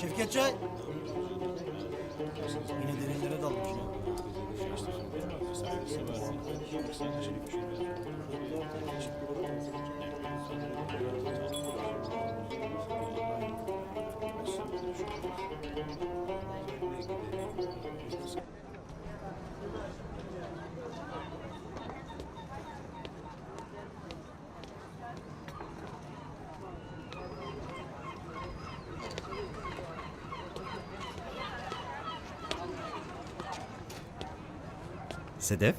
Şevket Çay. Yine derinlere dalmış ya. Sedef?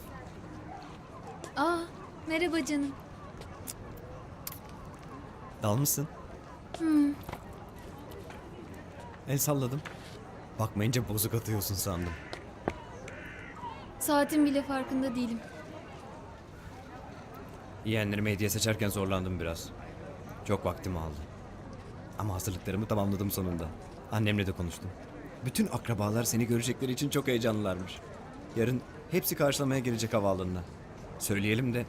Aa, merhaba canım. Dal mısın? El salladım. Bakmayınca bozuk atıyorsun sandım. Saatin bile farkında değilim. Yeğenlerime hediye seçerken zorlandım biraz. Çok vaktimi aldı. Ama hazırlıklarımı tamamladım sonunda. Annemle de konuştum. Bütün akrabalar seni görecekleri için çok heyecanlılarmış. Yarın hepsi karşılamaya gelecek havaalanına. Söyleyelim de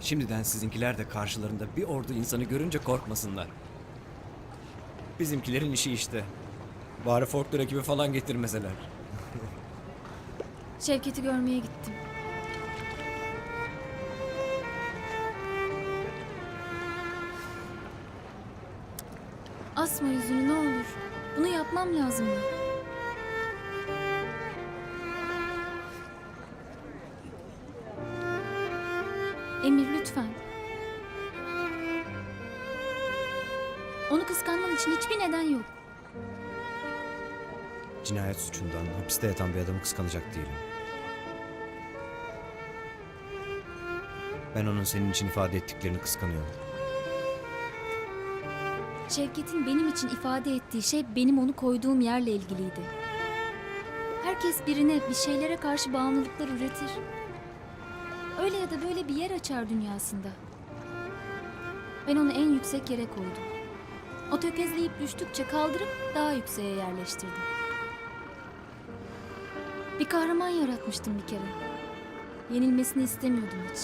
şimdiden sizinkiler de karşılarında bir ordu insanı görünce korkmasınlar. Bizimkilerin işi işte. Bari folklor ekibi falan getirmeseler. Şevket'i görmeye gittim. Asma yüzünü ne olur. Bunu yapmam lazımdı. Onu kıskanman için hiçbir neden yok. Cinayet suçundan hapiste yatan bir adamı kıskanacak değilim. Ben onun senin için ifade ettiklerini kıskanıyorum. Şevket'in benim için ifade ettiği şey benim onu koyduğum yerle ilgiliydi. Herkes birine bir şeylere karşı bağımlılıklar üretir. Öyle ya da böyle bir yer açar dünyasında. Ben onu en yüksek yere koydum. O tökezleyip düştükçe kaldırıp daha yükseğe yerleştirdim. Bir kahraman yaratmıştım bir kere. Yenilmesini istemiyordum hiç.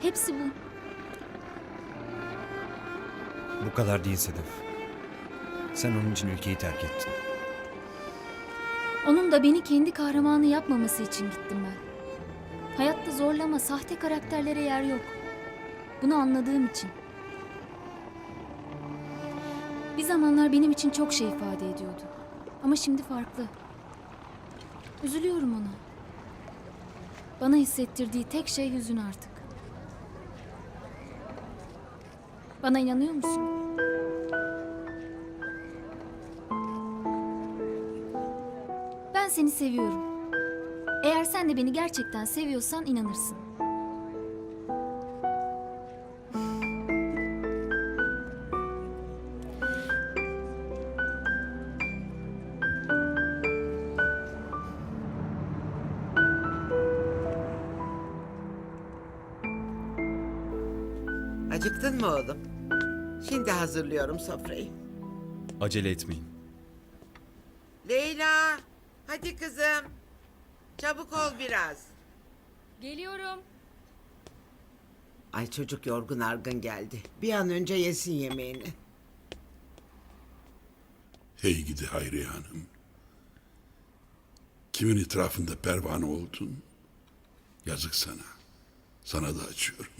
Hepsi bu. Bu kadar değil Sedef. Sen onun için ülkeyi terk ettin. Onun da beni kendi kahramanı yapmaması için gittim ben. Hayatta zorlama, sahte karakterlere yer yok. Bunu anladığım için. Bir zamanlar benim için çok şey ifade ediyordu. Ama şimdi farklı. Üzülüyorum ona. Bana hissettirdiği tek şey hüzün artık. Bana inanıyor musun? Ben seni seviyorum. Eğer sen de beni gerçekten seviyorsan inanırsın. Hazırlıyorum sofrayı. Acele etmeyin. Leyla, hadi kızım. Çabuk ol biraz. Geliyorum. Ay çocuk yorgun argın geldi. Bir an önce yesin yemeğini. Hey gidi Hayriye Hanım. Kimin etrafında pervane oldun? Yazık sana. Sana da açıyorum.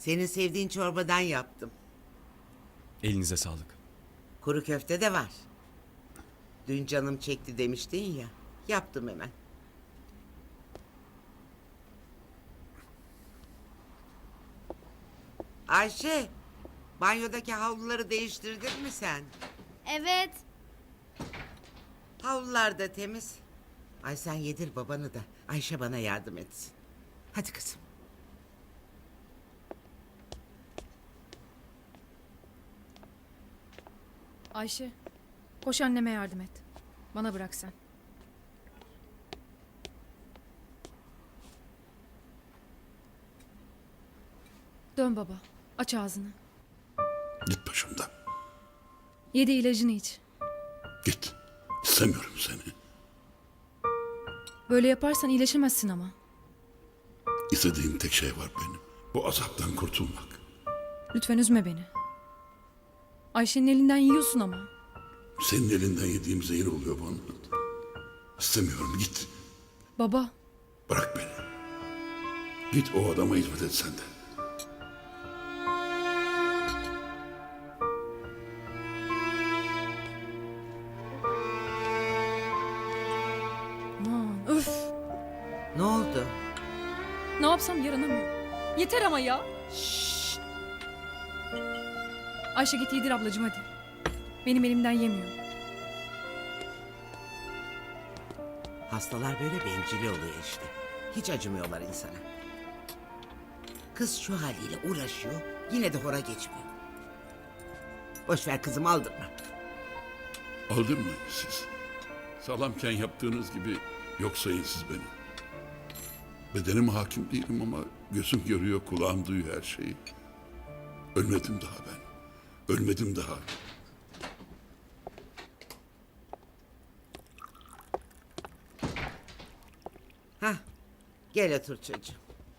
Senin sevdiğin çorbadan yaptım. Elinize sağlık. Kuru köfte de var. Dün canım çekti demiştin ya. Yaptım hemen. Ayşe, banyodaki havluları değiştirdin mi sen? Evet. Havlular da temiz. Ay sen yedir babanı da. Ayşe bana yardım etsin. Hadi kızım. Ayşe, koş anneme yardım et. Bana bırak sen. Dön baba, aç ağzını. Git başımdan. Yedi ilacını iç. Git. İstemiyorum seni. Böyle yaparsan iyileşemezsin ama. İstediğim tek şey var benim. Bu azaptan kurtulmak. Lütfen üzme beni. Ayşe'nin elinden yiyorsun ama. Senin elinden yediğim zehir oluyor bana. İstemiyorum git. Baba, Bırak beni. Git o adama hizmet et sen de. aman öf. Ne oldu? Ne yapsam yaranamıyor. Yeter ama ya. Ayşe git yedir ablacığım hadi. Benim elimden yemiyor. Hastalar böyle bencil oluyor işte. Hiç acımıyorlar insana. Kız şu haliyle uğraşıyor, yine de hora geçmiyor. Boş ver kızım aldırma. Aldırmayın siz. Sağlamken yaptığınız gibi yok sayın siz beni. Bedenim hakim değilim ama gözüm görüyor, kulağım duyuyor her şeyi. Ölmedim daha ben. Ölmedim daha. Hah, gel otur çocuğum.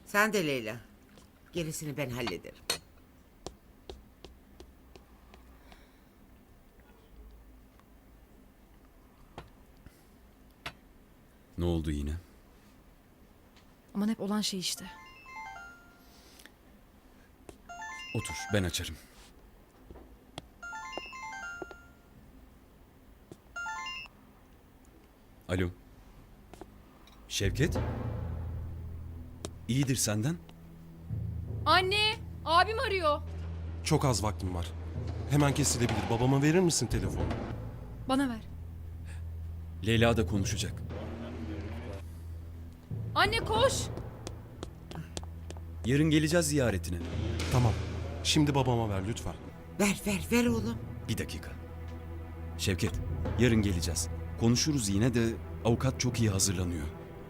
Sen de Leyla. Gerisini ben hallederim. Ne oldu yine? Aman hep olan şey işte. Otur ben açarım. Alo. Şevket? İyidir senden. Anne, abim arıyor. Çok az vaktim var. Hemen kesilebilir. Babama verir misin telefonu? Bana ver. Leyla da konuşacak. Anne koş. Yarın geleceğiz ziyaretine. Tamam. Şimdi babama ver lütfen. Ver ver ver oğlum. Bir dakika. Şevket, yarın geleceğiz. Konuşuruz yine de avukat çok iyi hazırlanıyor.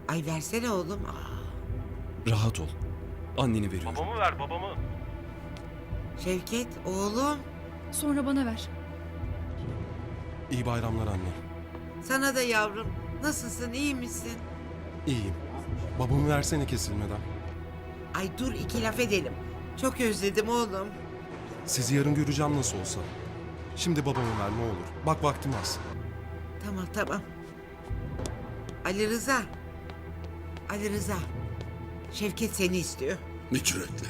Ay versene oğlum. Aa, Rahat ol. Anneni veriyorum. Babamı ver babamı. Şevket oğlum. Sonra bana ver. İyi bayramlar anne. Sana da yavrum. Nasılsın iyi misin? İyiyim. Babamı versene kesilmeden. Ay dur iki laf edelim. Çok özledim oğlum. Sizi yarın göreceğim nasıl olsa. Şimdi babamı ver ne olur. Bak vaktim az. Tamam tamam. Ali Rıza. Ali Rıza. Şevket seni istiyor. Ne cüretle.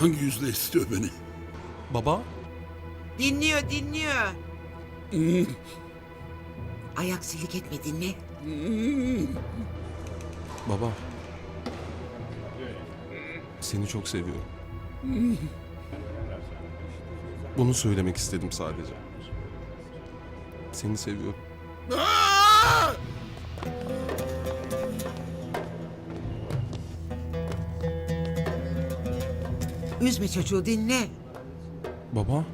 Hangi yüzle istiyor beni? Baba? Dinliyor dinliyor. Ayaksilik etme dinle. Baba. Seni çok seviyorum. Bunu söylemek istedim sadece. Seni seviyorum. Üzme çocuğu dinle. Baba?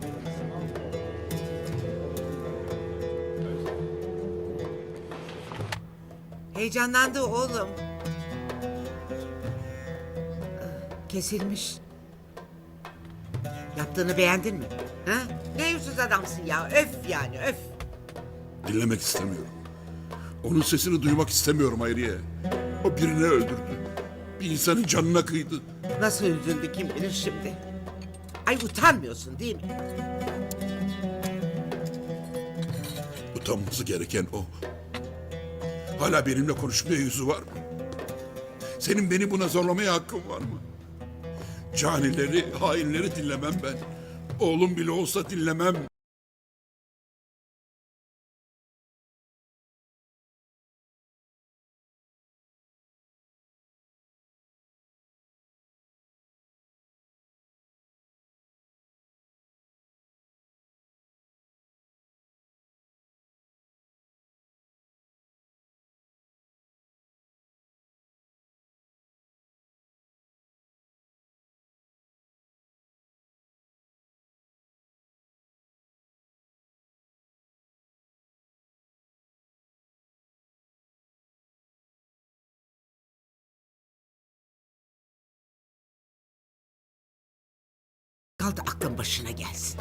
Heyecanlandı oğlum. Kesilmiş. Yaptığını beğendin mi? Ha? Ne yüzsüz adamsın ya. Öf yani öf. Dinlemek istemiyorum. Onun sesini duymak istemiyorum Hayriye. O birini öldürdü. Bir insanın canına kıydı. Nasıl üzüldü kim bilir şimdi. Ay utanmıyorsun değil mi? Utanması gereken o. Hala benimle konuşmaya yüzü var mı? Senin beni buna zorlamaya hakkın var mı? Canileri, hainleri dinlemem ben. Oğlum bile olsa dinlemem. Kaldı aklın başına gelsin.